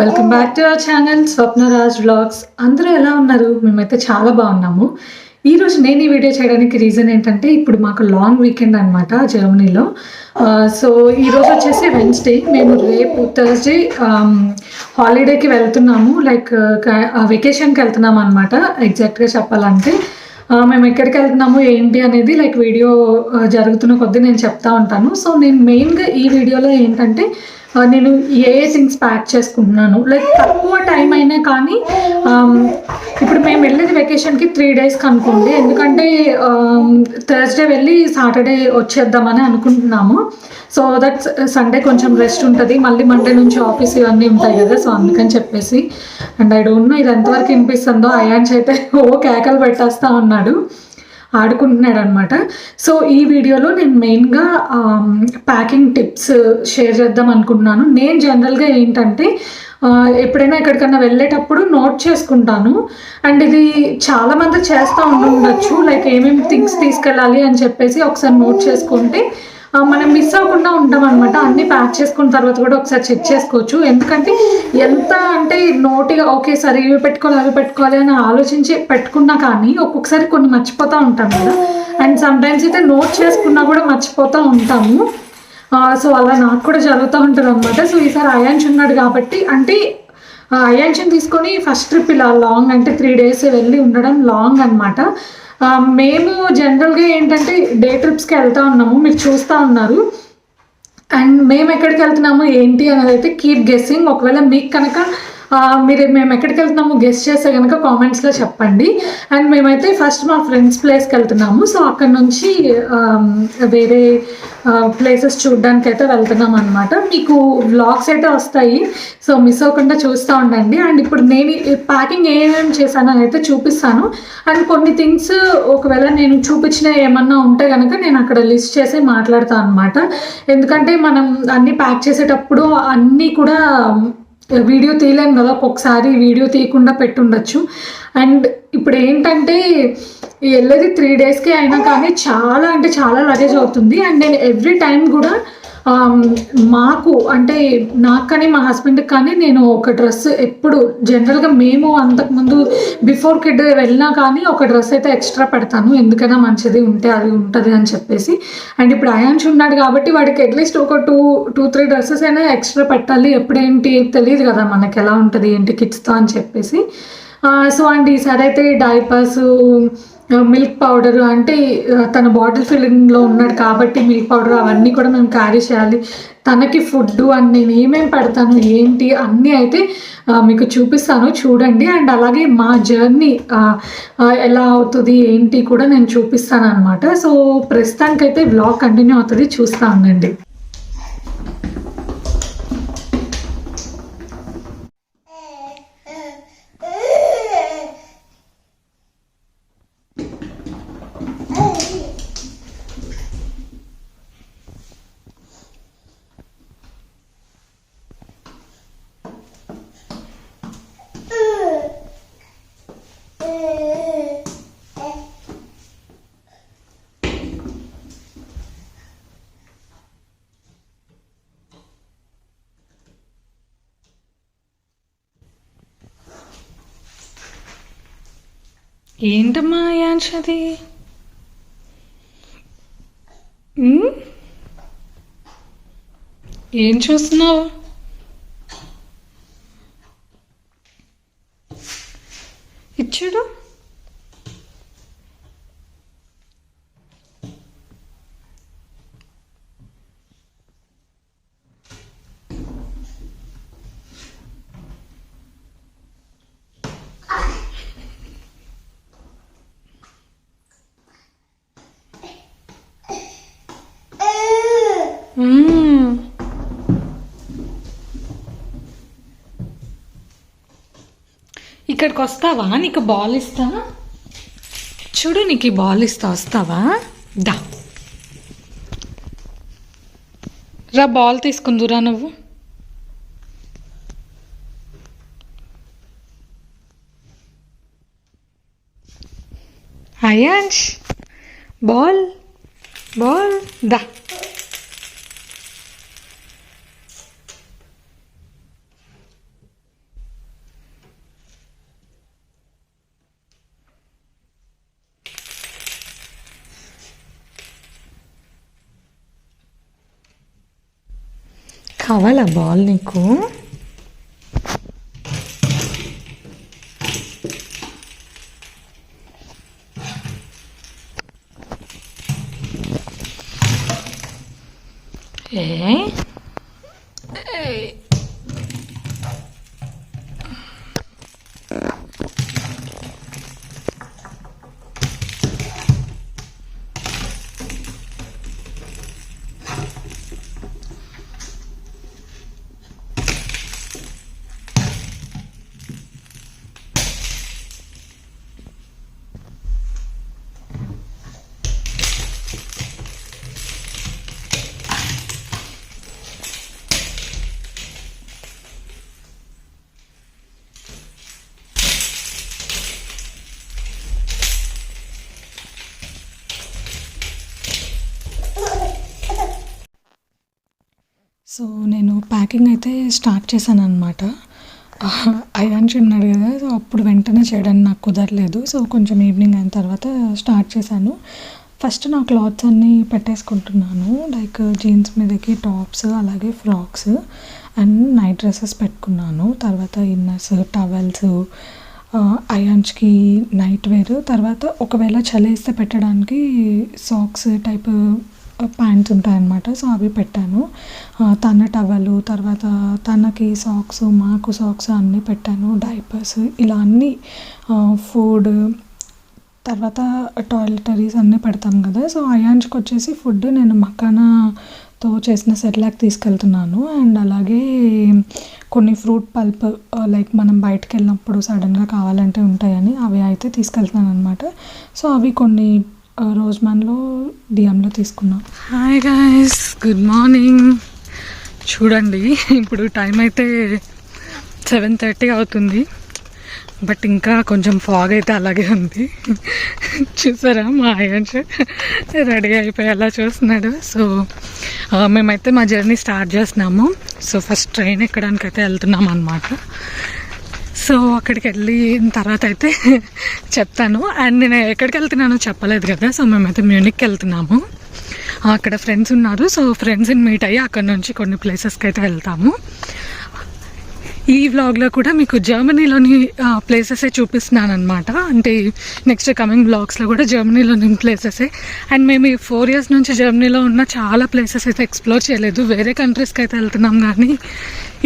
Welcome back to our channel Swapnaraj vlogs అందరూ ఎలా ఉన్నారు? మేమైతే చాలా బాగున్నాము. ఈ రోజు నేను ఈ వీడియో చేయడానికి రీజన్ ఏంటంటే ఇప్పుడు మాకు లాంగ్ వీకెండ్ అనమాట జర్మనీలో. సో ఈ రోజు వచ్చేసి వెన్స్డే మేము రేపు థర్స్డే హాలిడేకి వెళ్తున్నాము. లైక్ వెకేషన్కి వెళ్తున్నాము అనమాట ఎగ్జాక్ట్గా చెప్పాలంటే. మేము ఎక్కడికి వెళ్తున్నాము ఏంటి అనేది లైక్ వీడియో జరుగుతున్న కొద్దీ నేను చెప్తా ఉంటాను. సో నేను మెయిన్గా ఈ వీడియోలో ఏంటంటే నేను ఏ ఏ థింగ్స్ ప్యాక్ చేసుకుంటున్నాను? లైక్ తక్కువ టైం అయినా కానీ ఇప్పుడు మేము వెళ్ళేది వెకేషన్కి త్రీ డేస్కి అనుకోండి. ఎందుకంటే థర్స్డే వెళ్ళి సాటర్డే వచ్చేద్దామని అనుకుంటున్నాము. సో దట్ సండే కొంచెం రెస్ట్ ఉంటుంది. మళ్ళీ మండే నుంచి ఆఫీస్ ఇవన్నీ ఉంటాయి కదా సో అందుకని చెప్పేసి. అండ్ ఐ డోంట్ నో ఇది ఎంతవరకు వినిపిస్తుందో. అయాన్స్ అయితే ఓ కేకలు పెట్టేస్తా ఉన్నాడు. ఆడుకుంటున్నాడు అనమాట సో ఈ వీడియోలో నేను మెయిన్గా ప్యాకింగ్ టిప్స్ షేర్ చేద్దాం అనుకుంటున్నాను. నేను జనరల్గా ఏంటంటే ఎప్పుడైనా ఎక్కడికన్నా వెళ్ళేటప్పుడు నోట్ చేసుకుంటాను. అండ్ ఇది చాలామంది చేస్తూ ఉండొచ్చు లైక్ ఏమేమి థింగ్స్ తీసుకెళ్ళాలి అని చెప్పేసి ఒకసారి నోట్ చేసుకుంటే మనం మిస్ అవ్వకుండా ఉంటాం అనమాట అన్ని ప్యాక్ చేసుకున్న తర్వాత కూడా ఒకసారి చెక్ చేసుకోవచ్చు. ఎందుకంటే ఎంత అంటే నోటిగా ఓకే సరే ఇవి పెట్టుకోవాలి అవి పెట్టుకోవాలి అని ఆలోచించి పెట్టుకున్నా కానీ ఒక్కొక్కసారి కొన్ని మర్చిపోతూ ఉంటాం కదా. అండ్ సమ్ టైమ్స్ అయితే నోట్ చేసుకున్నా కూడా మర్చిపోతూ ఉంటాము. సో అలా నాకు కూడా జరుగుతూ ఉంటుంది అనమాట సో ఈసారి అయాన్స్ ఉన్నాడు కాబట్టి అంటే అయాన్షన్ తీసుకొని ఫస్ట్ ట్రిప్ ఇలా లాంగ్ అంటే త్రీ డేస్ వెళ్ళి ఉండడం లాంగ్ అనమాట మేము జనరల్గా ఏంటంటే డే ట్రిప్స్కి వెళ్తూ ఉన్నాము మీరు చూస్తూ ఉన్నారు. అండ్ మేము ఎక్కడికి వెళ్తున్నాము ఏంటి అనేది అయితే కీప్ గెస్సింగ్ ఒకవేళ మీకు కనుక మీరు మేము ఎక్కడికి వెళ్తున్నాము గెస్ట్ చేస్తే కనుక కామెంట్స్లో చెప్పండి. అండ్ మేమైతే ఫస్ట్ మా ఫ్రెండ్స్ ప్లేస్కి వెళ్తున్నాము. సో అక్కడ నుంచి వేరే ప్లేసెస్ చూడడానికి అయితే వెళ్తున్నాం అనమాట మీకు వ్లాగ్స్ అయితే వస్తాయి. సో మిస్ అవ్వకుండా చూస్తూ ఉండండి. అండ్ ఇప్పుడు నేను ప్యాకింగ్ ఏమేమి చేశాను అయితే చూపిస్తాను. అండ్ కొన్ని థింగ్స్ ఒకవేళ నేను చూపించిన ఏమన్నా ఉంటే కనుక నేను అక్కడ లిస్ట్ చేసి మాట్లాడతాను అనమాట ఎందుకంటే మనం అన్నీ ప్యాక్ చేసేటప్పుడు అన్నీ కూడా వీడియో తీయలేము కదా ఒక్కొక్కసారి వీడియో తీయకుండా పెట్టుండొచ్చు. అండ్ ఇప్పుడు ఏంటంటే వెళ్ళేది త్రీ డేస్కే అయినా కానీ చాలా అంటే చాలా లగేజ్ అవుతుంది. అండ్ నేను ఎవ్రీ టైం కూడా మాకు అంటే నాకు కానీ మా హస్బెండ్కి కానీ నేను ఒక డ్రెస్ ఎప్పుడు జనరల్గా మేము అంతకుముందు బిఫోర్ కిడ్ వెళ్ళినా కానీ ఒక డ్రెస్ అయితే ఎక్స్ట్రా పెడతాను. ఎందుకైనా మంచిది ఉంటే అది ఉంటుంది అని చెప్పేసి. అండ్ ఇప్పుడు అయాన్స్ ఉన్నాడు కాబట్టి వాడికి అట్లీస్ట్ ఒక టూ టూ త్రీ డ్రెస్సెస్ అయినా ఎక్స్ట్రా పెట్టాలి. ఎప్పుడేంటి తెలియదు కదా మనకి ఎలా ఉంటుంది ఏంటి కిడ్స్తో అని చెప్పేసి. సో అండ్ ఈసారి అయితే డైపర్స్ మిల్క్ పౌడర్ అంటే తన బాటిల్ ఫిల్లింగ్లో ఉన్నాడు కాబట్టి మిల్క్ పౌడర్ అవన్నీ కూడా మేము క్యారీ చేయాలి. తనకి ఫుడ్ అండ్ నేను ఏమేమి పెడతాను ఏంటి అన్నీ అయితే మీకు చూపిస్తాను చూడండి. అండ్ అలాగే మా జర్నీ ఎలా అవుతుంది ఏంటి కూడా నేను చూపిస్తాను అనమాట సో ప్రస్తుతానికైతే బ్లాగ్ కంటిన్యూ అవుతుంది చూస్తా ఉండండి. ఏంటమ్మా యాంషది? ఏం చూస్తున్నావు ఇచ్చుడు మ్మ్. ఇక్కడికి వస్తావా? నీకు బాల్ ఇస్తా? చూడు నీకు ఈ బాల్ ఇస్తా వస్తావా? దా. రా బాల్ తీసుకుందురా నువ్వు. అయాన్ష్ బాల్. బాల్. దా. కావాలా బాల్ నీకు ఏ ఏయ్. సో నేను ప్యాకింగ్ అయితే స్టార్ట్ చేశాను అనమాట అయాన్షి ఉన్నాడు కదా సో అప్పుడు వెంటనే చేయడానికి నాకు కుదరలేదు. సో కొంచెం ఈవినింగ్ అయిన తర్వాత స్టార్ట్ చేశాను. ఫస్ట్ నా క్లాత్స్ అన్నీ పెట్టేసుకుంటున్నాను. లైక్ జీన్స్ మీదకి టాప్స్ అలాగే ఫ్రాక్స్ అండ్ నైట్ డ్రెస్సెస్ పెట్టుకున్నాను. తర్వాత ఇన్నర్స్ టవల్స్ అయాన్స్కి నైట్ వేర్ తర్వాత ఒకవేళ చలేస్తే పెట్టడానికి సాక్స్ టైప్ ప్యాంట్స్ ఉంటాయన్నమాట. సో అవి పెట్టాను. తన టవలు తర్వాత తనకి సాక్స్ మాకు సాక్స్ అన్నీ పెట్టాను. డైపర్స్ ఇలా అన్నీ ఫుడ్ తర్వాత టాయిలెటరీస్ అన్నీ పెడతాం కదా. సో అయాన్స్కి వచ్చేసి ఫుడ్ నేను మకానాతో చేసిన సెట్లాక్ తీసుకెళ్తున్నాను. అండ్ అలాగే కొన్ని ఫ్రూట్ పల్ప్ లైక్ మనం బయటకు వెళ్ళినప్పుడు సడన్గా కావాలంటే ఉంటాయని అవి అయితే తీసుకెళ్తున్నాను అనమాట సో అవి కొన్ని రోజ్మన్లో డిఎంలో తీసుకున్నాం. హాయ్ గాయస్ గుడ్ మార్నింగ్ చూడండి ఇప్పుడు టైం అయితే సెవెన్ థర్టీ అవుతుంది. బట్ ఇంకా కొంచెం ఫాగ్ అయితే అలాగే ఉంది. చూసారా మా అయ్యాన్స్ రెడీ అయిపోయేలా చూస్తున్నాడు. సో మేమైతే మా జర్నీ స్టార్ట్ చేస్తున్నాము. సో ఫస్ట్ ట్రైన్ ఎక్కడానికి అయితే వెళ్తున్నాం అనమాట సో అక్కడికి వెళ్ళిన తర్వాత అయితే చెప్తాను. అండ్ నేను ఎక్కడికి వెళ్తున్నానో చెప్పలేదు కదా సో మేమైతే మ్యూనిక్కి వెళ్తున్నాము. అక్కడ ఫ్రెండ్స్ ఉన్నారు. సో ఫ్రెండ్స్ని మీట్ అయ్యి అక్కడ నుంచి కొన్ని ప్లేసెస్కి అయితే వెళ్తాము. ఈ వ్లాగ్లో కూడా మీకు జర్మనీలోని ప్లేసెసే చూపిస్తున్నాను అనమాట అంటే నెక్స్ట్ కమింగ్ వ్లాగ్స్లో కూడా జర్మనీలోని ప్లేసెసే అండ్ మేము ఈ ఫోర్ ఇయర్స్ నుంచి జర్మనీలో ఉన్న చాలా ప్లేసెస్ అయితే ఎక్స్ప్లోర్ చేయలేదు. వేరే కంట్రీస్కి అయితే వెళ్తున్నాం కానీ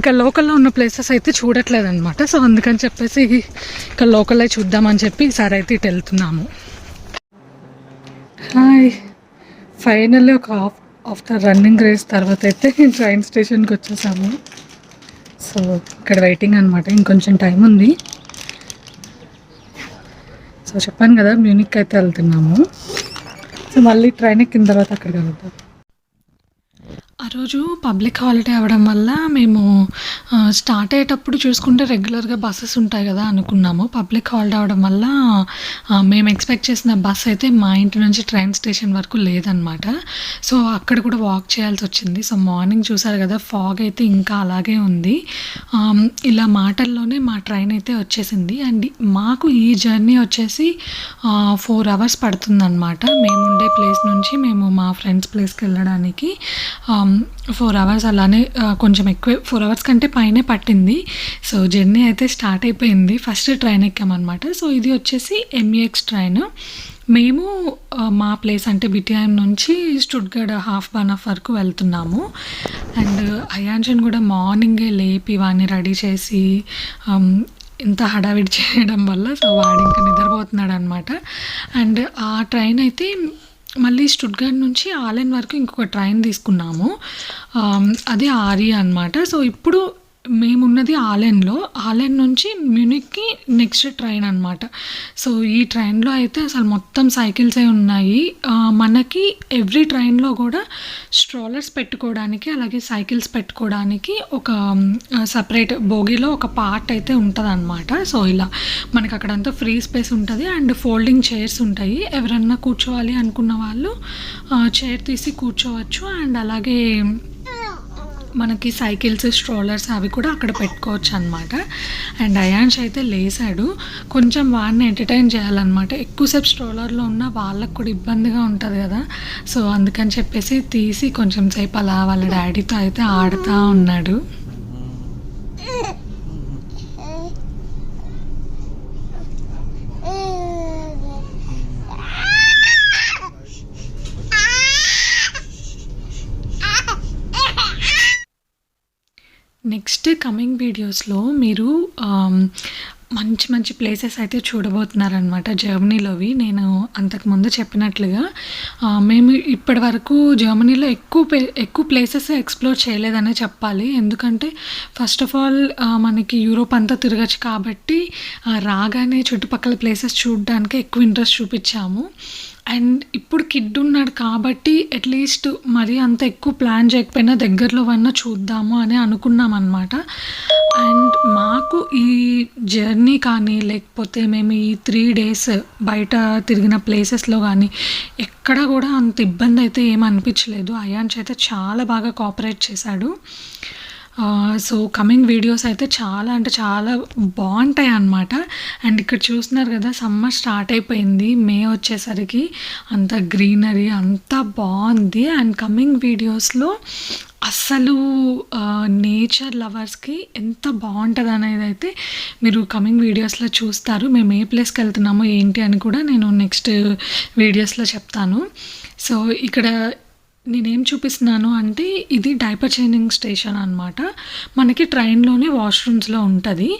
ఇక లోకల్లో ఉన్న ప్లేసెస్ అయితే చూడట్లేదు అనమాట సో అందుకని చెప్పేసి ఇక లోకల్లో చూద్దామని చెప్పి ఈసారి అయితే ఇటు వెళ్తున్నాము. హాయ్ ఫైనల్లీ ఒక హాఫ్ ఆఫ్టర్ రన్నింగ్ రేస్ తర్వాత అయితే ట్రైన్ స్టేషన్కి వచ్చేసాము. సో ఇక్కడ వెయిటింగ్ అనమాట ఇంకొంచెం టైం ఉంది. సో చెప్పాను కదా మ్యూనిక్ అయితే వెళ్తున్నాము. సో మళ్ళీ ట్రైన్ ఎక్కిన తర్వాత అక్కడికి వెళ్తాం రోజు పబ్లిక్ హాలిడే అవ్వడం వల్ల మేము స్టార్ట్ అయ్యేటప్పుడు చూసుకుంటే రెగ్యులర్గా బస్సెస్ ఉంటాయి కదా అనుకున్నాము. పబ్లిక్ హాలిడే అవ్వడం వల్ల మేము ఎక్స్పెక్ట్ చేసిన బస్ అయితే మా ఇంటి నుంచి ట్రైన్ స్టేషన్ వరకు లేదనమాట సో అక్కడ కూడా వాక్ చేయాల్సి వచ్చింది. సో మార్నింగ్ చూసారు కదా ఫాగ్ అయితే ఇంకా అలాగే ఉంది. ఇలా మాటల్లోనే మా ట్రైన్ అయితే వచ్చేసింది. అండ్ మాకు ఈ జర్నీ వచ్చేసి ఫోర్ అవర్స్ పడుతుందన్నమాట. మేము ఉండే ప్లేస్ నుంచి మేము మా ఫ్రెండ్స్ ప్లేస్కి వెళ్ళడానికి ఫోర్ అవర్స్ అలానే కొంచెం ఎక్కువ ఫోర్ అవర్స్ కంటే పైనే పట్టింది. సో జర్నీ అయితే స్టార్ట్ అయిపోయింది. ఫస్ట్ ట్రైన్ ఎక్కామన్నమాట. సో ఇది వచ్చేసి ఎంఈఎక్స్ ట్రైన్. మేము మా ప్లేస్ అంటే బిటిఐఎం నుంచి స్టుడ్గడ్ హాఫ్ వన్ హాఫ్ వరకు వెళ్తున్నాము. అండ్ అయాన్షన్ కూడా మార్నింగే లేపి వాడిని రెడీ చేసి ఇంత హడావిడి చేయడం వల్ల సో వాడు ఇంకా నిద్రపోతున్నాడు అనమాట అండ్ ఆ ట్రైన్ అయితే మళ్ళీ స్టుడ్గార్డ్ నుంచి ఆలెన్ వరకు ఇంకొక ట్రైన్ తీసుకున్నాము. అది ఆర్య అనమాట సో ఇప్పుడు మేమున్నది ఆలెన్లో. ఆలెన్ నుంచి మ్యూనిక్కి నెక్స్ట్ ట్రైన్ అనమాట సో ఈ ట్రైన్లో అయితే అసలు మొత్తం సైకిల్సే ఉన్నాయి. మనకి ఎవ్రీ ట్రైన్లో కూడా స్ట్రాలర్స్ పెట్టుకోవడానికి అలాగే సైకిల్స్ పెట్టుకోవడానికి ఒక సపరేట్ బోగిలో ఒక పార్ట్ అయితే ఉంటుంది సో ఇలా మనకి అక్కడంతా ఫ్రీ స్పేస్ ఉంటుంది. అండ్ ఫోల్డింగ్ చైర్స్ ఉంటాయి. ఎవరన్నా కూర్చోవాలి అనుకున్న వాళ్ళు చైర్ తీసి కూర్చోవచ్చు. అండ్ అలాగే మనకి సైకిల్స్ స్ట్రోలర్స్ అవి కూడా అక్కడ పెట్టుకోవచ్చు అనమాట అండ్ అయాన్ష్ అయితే లేసాడు. కొంచెం వాడిని ఎంటర్టైన్ చేయాలన్నమాట. ఎక్కువసేపు స్ట్రోలర్లో ఉన్న వాళ్ళకు కూడా ఇబ్బందిగా ఉంటుంది కదా. సో అందుకని చెప్పేసి తీసి కొంచెం సేపు అలా వాళ్ళ డాడీతో అయితే ఆడుతూ ఉన్నాడు. కమింగ్ వీడియోస్లో మీరు మంచి మంచి ప్లేసెస్ అయితే చూడబోతున్నారనమాట జర్మనీలోవి. నేను అంతకుముందు చెప్పినట్లుగా మేము ఇప్పటి వరకు జర్మనీలో ఎక్కువ ఎక్కువ ప్లేసెస్ ఎక్స్ప్లోర్ చేయలేదనే చెప్పాలి. ఎందుకంటే ఫస్ట్ ఆఫ్ ఆల్ మనకి యూరోప్ అంతా తిరగచ్చు కాబట్టి రాగానే చుట్టుపక్కల ప్లేసెస్ చూడడానికి ఎక్కువ ఇంట్రెస్ట్ చూపించాము. అండ్ ఇప్పుడు కిడ్ ఉన్నాడు కాబట్టి అట్లీస్ట్ మరీ అంత ఎక్కువ ప్లాన్ చేయకపోయినా దగ్గరలో వన్నా చూద్దాము అని అనుకున్నాం అనమాట అండ్ మాకు ఈ జర్నీ కానీ లేకపోతే మేము ఈ త్రీ డేస్ బయట తిరిగిన ప్లేసెస్లో కానీ ఎక్కడ కూడా అంత ఇబ్బంది అయితే ఏమనిపించలేదు అయాన్స్ అయితే చాలా బాగా కోఆపరేట్ చేశాడు. సో కమింగ్ వీడియోస్ అయితే చాలా అంటే చాలా బాగుంటాయి అన్నమాట అండ్ ఇక్కడ చూస్తున్నారు కదా సమ్మర్ స్టార్ట్ అయిపోయింది. మే వచ్చేసరికి అంత గ్రీనరీ అంతా బాగుంది. అండ్ కమింగ్ వీడియోస్లో అస్సలు నేచర్ లవర్స్కి ఎంత బాగుంటుంది అనేది అయితే మీరు కమింగ్ వీడియోస్లో చూస్తారు. మేము ఏ ప్లేస్కి వెళ్తున్నామో ఏంటి అని కూడా నేను నెక్స్ట్ వీడియోస్లో చెప్తాను. సో ఇక్కడ నేనేం చూపిస్తున్నాను అంటే ఇది డైపర్ చేంజింగ్ స్టేషన్ అనమాట మనకి ట్రైన్లోనే వాష్రూమ్స్లో ఉంటుంది.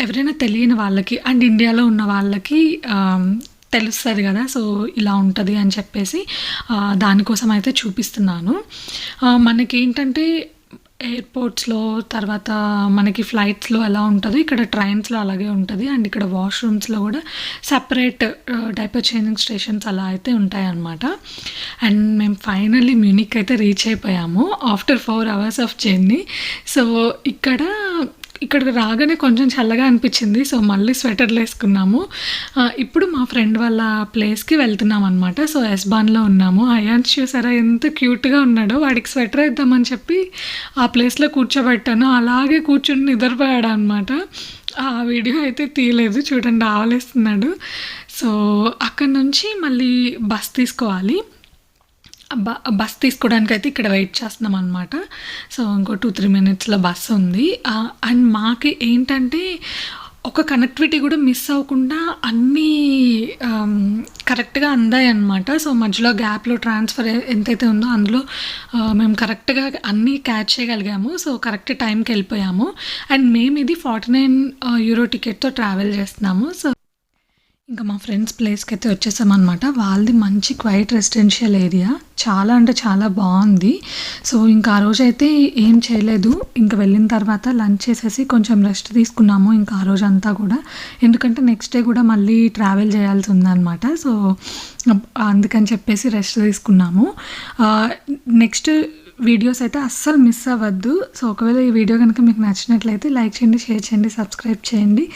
ఎవరైనా తెలియని వాళ్ళకి అండ్ ఇండియాలో ఉన్న వాళ్ళకి తెలుస్తుంది కదా సో ఇలా ఉంటుంది అని చెప్పేసి దానికోసం అయితే చూపిస్తున్నాను. మనకేంటంటే ఎయిర్పోర్ట్స్లో తర్వాత మనకి ఫ్లైట్స్లో ఎలా ఉంటుందో ఇక్కడ ట్రైన్స్లో అలాగే ఉంటుంది అండ్ ఇక్కడ వాష్రూమ్స్లో కూడా సపరేట్ డైపర్ చేంజింగ్ స్టేషన్స్ అలా అయితే ఉంటాయన్నమాట. అండ్ మేము ఫైనల్లీ మ్యూనిక్ అయితే రీచ్ అయిపోయాము after four hours of journey. So ఇక్కడ ఇక్కడికి రాగానే కొంచెం చల్లగా అనిపించింది. సో మళ్ళీ స్వెటర్లు వేసుకున్నాము. ఇప్పుడు మా ఫ్రెండ్ వాళ్ళ ప్లేస్కి వెళ్తున్నాం అనమాట సో ఎస్బాన్లో ఉన్నాము. అయాన్స్ చూసారా ఎంత క్యూట్గా ఉన్నాడో. వాడికి స్వెటర్ వేద్దామని చెప్పి ఆ ప్లేస్లో కూర్చోబెట్టాను. అలాగే కూర్చుని నిద్రపోయాడు అనమాట ఆ వీడియో అయితే తీయలేదు. చూడండి ఆవలేస్తున్నాడు. సో అక్కడ నుంచి మళ్ళీ బస్ తీసుకోవాలి. బస్ తీసుకోవడానికి అయితే ఇక్కడ వెయిట్ చేస్తున్నాం అనమాట సో ఇంకో టూ త్రీ మినిట్స్లో బస్ ఉంది. అండ్ మాకు ఏంటంటే ఒక కనెక్టివిటీ కూడా మిస్ అవ్వకుండా అన్నీ కరెక్ట్గా అందాయి అనమాట సో మధ్యలో గ్యాప్లో ట్రాన్స్ఫర్ ఎంతైతే ఉందో అందులో మేము కరెక్ట్గా అన్నీ క్యాచ్ చేయగలిగాము. సో కరెక్ట్ టైంకి వెళ్ళిపోయాము. అండ్ మేము ఇది ఫార్టీ నైన్ యూరో టికెట్తో ట్రావెల్ చేస్తున్నాము. సో ఇంకా మా ఫ్రెండ్స్ ప్లేస్కి అయితే వచ్చేసామన్నమాట. వాళ్ళది మంచి క్వైట్ రెసిడెన్షియల్ ఏరియా. చాలా అంటే చాలా బాగుంది. సో ఇంకా ఆ రోజు అయితే ఏం చేయలేదు. ఇంకా వెళ్ళిన తర్వాత లంచ్ చేసేసి కొంచెం రెస్ట్ తీసుకున్నాము ఇంకా ఆ రోజు అంతా కూడా. ఎందుకంటే నెక్స్ట్ డే కూడా మళ్ళీ ట్రావెల్ చేయాల్సి ఉందన్నమాట. సో అందుకని చెప్పేసి రెస్ట్ తీసుకున్నాము. నెక్స్ట్ వీడియోస్ అయితే అస్సలు మిస్ అవ్వద్దు. సో ఒకవేళ ఈ వీడియో కనుక మీకు నచ్చినట్లయితే లైక్ చేయండి షేర్ చేయండి సబ్స్క్రైబ్ చేయండి.